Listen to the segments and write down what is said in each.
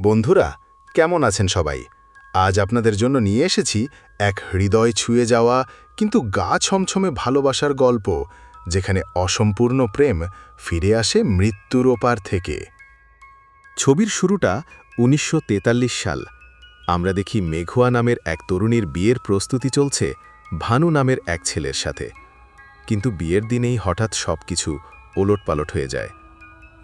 বন্ধুরা, কেমন আছেন সবাই? আজ আপনাদের জন্য নিয়ে এসেছি এক হৃদয় ছুঁয়ে যাওয়া, কিন্তু গা ছমছমে ভালোবাসার গল্প, যেখানে অসম্পূর্ণ প্রেম ফিরে আসে মৃত্যুর ওপার থেকে। ছবির শুরুটা উনিশশো তেতাল্লিশ সাল। আমরা দেখি মেঘুয়া নামের এক তরুণীর বিয়ের প্রস্তুতি চলছে ভানু নামের এক ছেলের সাথে। কিন্তু বিয়ের দিনেই হঠাৎ সব সবকিছু ওলটপালট হয়ে যায়।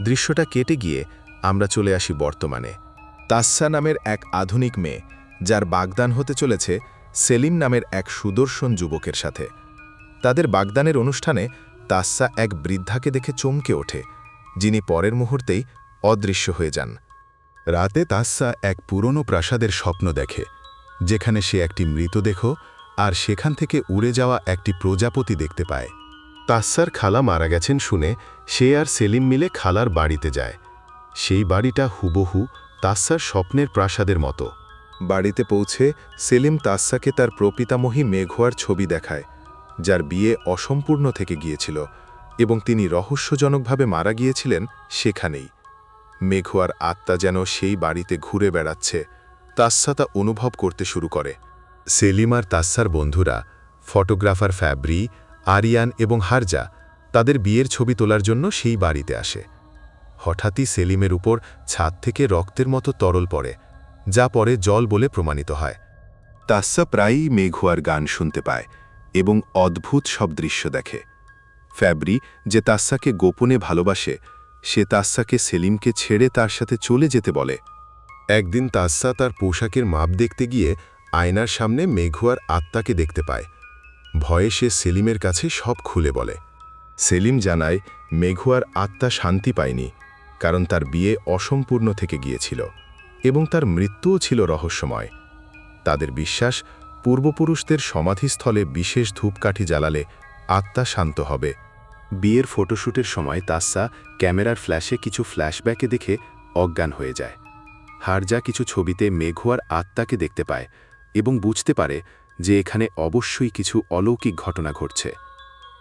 দৃশ্যটা কেটে গিয়ে আমরা চলে আসি বর্তমানে। তাস্সা নামের এক আধুনিক মেয়ে, যার বাগদান হতে চলেছে সেলিম নামের এক সুদর্শন যুবকের সাথে। তাদের বাগদানের অনুষ্ঠানে তাস্সা এক বৃদ্ধাকে দেখে চমকে ওঠে, যিনি পরের মুহূর্তেই অদৃশ্য হয়ে যান। রাতে তাস্সা এক পুরনো প্রাসাদের স্বপ্ন দেখে, যেখানে সে একটি মৃতদেহ আর সেখান থেকে উড়ে যাওয়া একটি প্রজাপতি দেখতে পায়। তাস্সার খালা মারা গেছেন শুনে সে আর সেলিম মিলে খালার বাড়িতে যায়। সেই বাড়িটা হুবহু তাস্সার স্বপ্নের প্রাসাদের মতো। বাড়িতে পৌঁছে সেলিম তাস্সাকে তার প্রপিতামহী মেঘোয়ার ছবি দেখায়, যার বিয়ে অসম্পূর্ণ থেকে গিয়েছিল এবং তিনি রহস্যজনকভাবে মারা গিয়েছিলেন সেখানেই। মেঘোয়ার আত্মা যেন সেই বাড়িতে ঘুরে বেড়াচ্ছে, তাস্সা তা অনুভব করতে শুরু করে। সেলিম আর তাস্সার বন্ধুরা, ফটোগ্রাফার ফ্যাব্রি, আরিয়ান এবং হারজা, তাদের বিয়ের ছবি তোলার জন্য সেই বাড়িতে আসে। হঠাৎই সেলিমের উপর ছাদ থেকে রক্তের মতো তরল পড়ে, যা পরে জল বলে প্রমাণিত হয়। তাস্সা প্রায়ই মেঘুয়ার গান শুনতে পায় এবং অদ্ভুত সব দৃশ্য দেখে। ফ্যাব্রি যে তাস্সাকে গোপনে ভালোবাসে, সে তাস্সাকে সেলিমকে ছেড়ে তার সাথে চলে যেতে বলে। একদিন তাস্সা তার পোশাকের মাপ দেখতে গিয়ে আয়নার সামনে মেঘুয়ার আত্মাকে দেখতে পায়। ভয়ে সে সেলিমের কাছে সব খুলে বলে। সেলিম জানায় মেঘুয়ার আত্মা শান্তি পায়নি। কারণ তার বিয়ে অসম্পূর্ণ থেকে গিয়েছিল এবং তার মৃত্যুও ছিল রহস্যময়। তাদের বিশ্বাস, পূর্বপুরুষদের সমাধিস্থলে বিশেষ ধূপকাঠি জ্বালালে আত্মা শান্ত হবে। বিয়ের ফটোশ্যুটের সময় তাস্সা ক্যামেরার ফ্ল্যাশে কিছু ফ্ল্যাশব্যাকে দেখে অজ্ঞান হয়ে যায়। হারজা কিছু ছবিতে মেঘুয়ার আত্মাকে দেখতে পায় এবং বুঝতে পারে যে এখানে অবশ্যই কিছু অলৌকিক ঘটনা ঘটছে।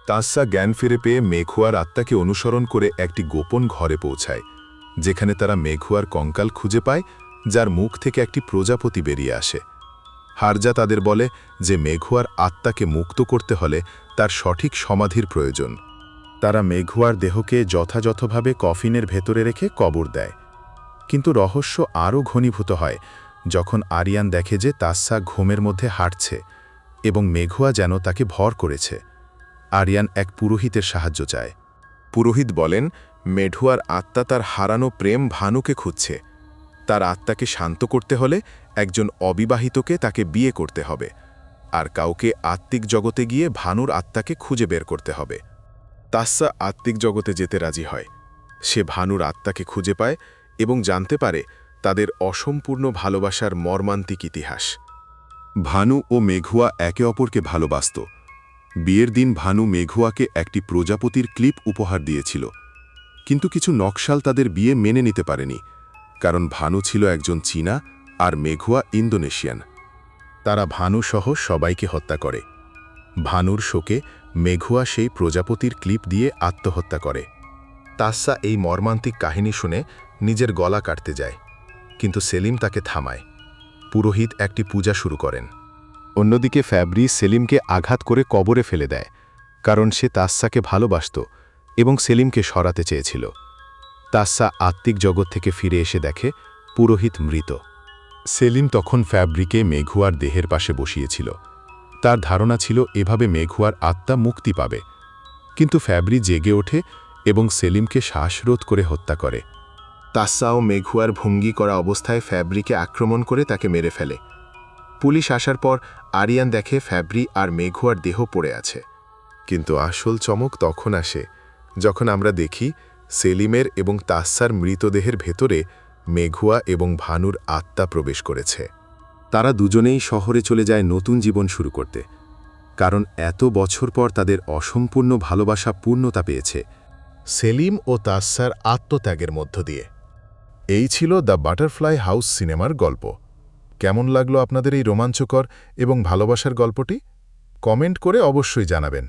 তাস্সা জ্ঞান ফিরে পেয়ে মেঘুয়ার আত্মাকে অনুসরণ করে একটি গোপন ঘরে পৌঁছায়। যেখানে তারা মেঘুয়ার কঙ্কাল খুঁজে পায়, যার মুখ থেকে একটি প্রজাপতি বেরিয়ে আসে। হারজা তাদের বলে যে মেঘুয়ার আত্মাকে মুক্ত করতে হলে তার সঠিক সমাধির প্রয়োজন। তারা মেঘুয়ার দেহকে যথাযথভাবে কফিনের ভেতরে রেখে কবর দেয়। কিন্তু রহস্য আরও ঘনীভূত হয়, যখন আরিয়ান দেখে যে তাস্সা ঘুমের মধ্যে হাঁটছে এবং মেঘুয়া যেন তাকে ভর করেছে। আরিয়ান এক পুরোহিতের সাহায্য চায়। পুরোহিত বলেন মেঢুয়ার আত্মা তার হারানো প্রেম ভানুকে খুঁজছে। তার আত্মাকে শান্ত করতে হলে একজন অবিবাহিতকে তাকে বিয়ে করতে হবে, আর কাউকে আত্মিক জগতে গিয়ে ভানুর আত্মাকে খুঁজে বের করতে হবে। তাস্সা আত্মিক জগতে যেতে রাজি হয়। সে ভানুর আত্মাকে খুঁজে পায় এবং জানতে পারে তাদের অসম্পূর্ণ ভালোবাসার মর্মান্তিক ইতিহাস। ভানু ও মেঘুয়া একে অপরকে ভালোবাসত। বিয়ের দিন ভানু মেঘুয়াকে একটি প্রজাপতির ক্লিপ উপহার দিয়েছিল। কিন্তু কিছু নকশাল তাদের বিয়ে মেনে নিতে পারেনি, কারণ ভানু ছিল একজন চীনা আর মেঘুয়া ইন্দোনেশিয়ান। তারা ভানু সহ সবাইকে হত্যা করে। ভানুর শোকে মেঘুয়া সেই প্রজাপতির ক্লিপ দিয়ে আত্মহত্যা করে। তাস্সা এই মর্মান্তিক কাহিনী শুনে নিজের গলা কাটতে যায়, কিন্তু সেলিম তাকে থামায়। পুরোহিত একটি পূজা শুরু করেন। অন্যদিকে ফ্যাব্রি সেলিমকে আঘাত করে কবরে ফেলে দেয়, কারণ সে তাস্সাকে ভালোবাসত এবং সেলিমকে সরাতে চেয়েছিল। তাস্সা আত্মিক জগৎ থেকে ফিরে এসে দেখে পুরোহিত মৃত। সেলিম তখন ফ্যাব্রিকে মেঘুয়ার দেহের পাশে বসিয়েছিল। তার ধারণা ছিল এভাবে মেঘুয়ার আত্মা মুক্তি পাবে। কিন্তু ফ্যাব্রি জেগে ওঠে এবং সেলিমকে শ্বাসরোধ করে হত্যা করে। তাস্সা ও মেঘুয়ার ভঙ্গি করা অবস্থায় ফ্যাব্রিকে আক্রমণ করে তাকে মেরে ফেলে। পুলিশ আসার পর আরিয়ান দেখে ফ্যাব্রি আর মেঘুয়ার দেহ পড়ে আছে। কিন্তু আসল চমক তখন আসে। যখন আমরা দেখি সেলিমের এবং তাস্সার মৃতদেহের ভেতরে মেঘুয়া এবং ভানুর আত্মা প্রবেশ করেছে। তারা দুজনেই শহরে চলে যায় নতুন জীবন শুরু করতে। কারণ এত বছর পর তাদের অসম্পূর্ণ ভালোবাসা পূর্ণতা পেয়েছে। সেলিম ও তাস্সার আত্মত্যাগের মধ্য দিয়ে। এই ছিল দ্য বাটারফ্লাই হাউস সিনেমার গল্প। কেমন লাগল আপনাদের এই রোমাঞ্চকর এবং ভালোবাসার গল্পটি? কমেন্ট করে অবশ্যই জানাবেন।